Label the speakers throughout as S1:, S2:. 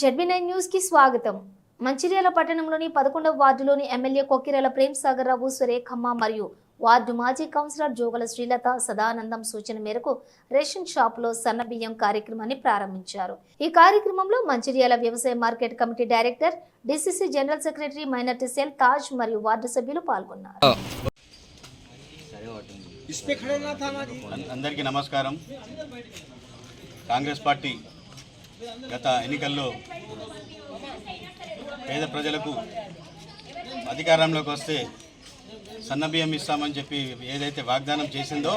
S1: ZB nine న్యూస్కి స్వాగతం. మంచిర్యాల పట్టణంలోని పదకొండవ వార్డులోని ఎమ్మెల్యే కొక్కిరాల ప్రేమ్ సాగర్ రావు సురేఖమ్మ మరియు వార్డు మాజీ కౌన్సిలర్ జోగల శ్రీలత సదానందం సూచన మేరకు రేషన్ షాపులో సన్న బియ్యం కార్యక్రమాన్ని ప్రారంభించారు. ఈ కార్యక్రమంలో మంచిర్యాల వ్యవసాయ market committee director DCC general secretary minority cell Taj మరియు వార్డు సభ్యులు పాల్గొన్నారు.
S2: అం- అందరికీ నమస్కారం. కాంగ్రెస్ పార్టీ గత ఎన్నికల్లో పేద ప్రజలకు అధికారంలోకి వస్తే సన్నబియ్యం ఇస్తామని చెప్పి ఏదైతే వాగ్దానం చేసిందో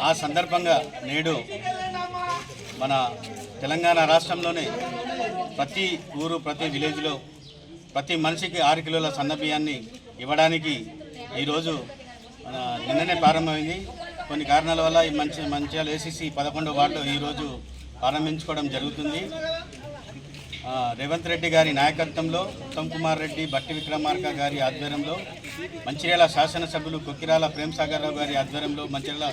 S2: ఆ సందర్భంగా నేడు మన తెలంగాణ రాష్ట్రంలోనే ప్రతి ఊరు ప్రతి విలేజ్లో ప్రతి మనిషికి ఆరు కిలోల సన్నబియ్యాన్ని ఇవ్వడానికి ఈరోజు నిన్ననే ప్రారంభమైంది. కొన్ని కారణాల వల్ల ఈ మంచి మంచిర్యాల ఏసీసీ పదకొండో వార్డు ఈరోజు ప్రారంభించుకోవడం జరుగుతుంది. రేవంత్ రెడ్డి గారి నాయకత్వంలో ఉత్తమ్ కుమార్ రెడ్డి బట్టి విక్రమార్క గారి ఆధ్వర్యంలో మంచిర్యాల శాసనసభ్యులు కొక్కిరాల ప్రేమ్సాగర్ రావు గారి ఆధ్వర్యంలో మంచిర్యాల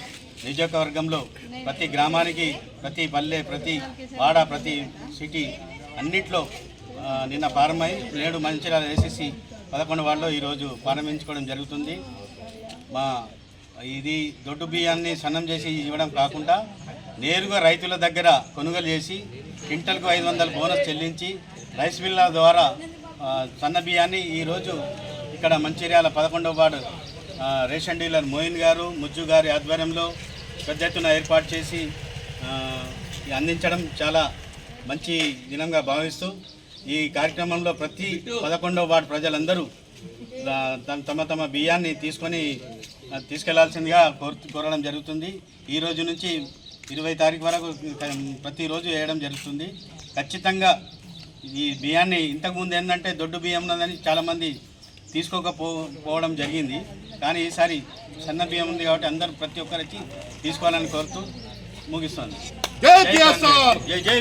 S2: నియోజకవర్గంలో ప్రతి గ్రామానికి ప్రతి పల్లె ప్రతి వాడ ప్రతి సిటీ అన్నిట్లో నిన్న ప్రారంభమై నేడు మంచిర్యాల ఏసీసీ పదకొండు వాళ్ళలో ఈరోజు ప్రారంభించుకోవడం జరుగుతుంది. మా ఇది దొడ్డు బియ్యాన్ని సన్నం చేసి ఇవ్వడం కాకుండా నేరుగా రైతుల దగ్గర కొనుగోలు చేసి క్వింటల్కు ఐదు వందల బోనస్ చెల్లించి రైస్ మిల్ల ద్వారా సన్న బియ్యాన్ని ఈరోజు ఇక్కడ మంచిర్యాల పదకొండవ వార్డు రేషన్ డీలర్ మోయిన్ గారు ముజ్జు గారి ఆధ్వర్యంలో పెద్ద ఎత్తున ఏర్పాటు చేసి అందించడం చాలా మంచి దినంగా భావిస్తూ ఈ కార్యక్రమంలో ప్రతి పదకొండవ వార్డు ప్రజలందరూ తమ- తమ బియ్యాన్ని తీసుకొని తీసుకెళ్ళాల్సిందిగా కోరు కోరడం జరుగుతుంది. ఈ రోజు నుంచి ఇరవై తారీఖు వరకు ప్రతిరోజు వేయడం జరుగుతుంది. ఖచ్చితంగా ఈ బియ్యాన్ని ఇంతకుముందు ఏంటంటే దొడ్డు బియ్యం ఉన్నదని చాలామంది తీసుకోకపో పోవడం జరిగింది. కానీ ఈసారి సన్న బియ్యం ఉంది కాబట్టి అందరూ ప్రతి ఒక్కరు వచ్చి తీసుకోవాలని కోరుతూ ముగిస్తుంది జై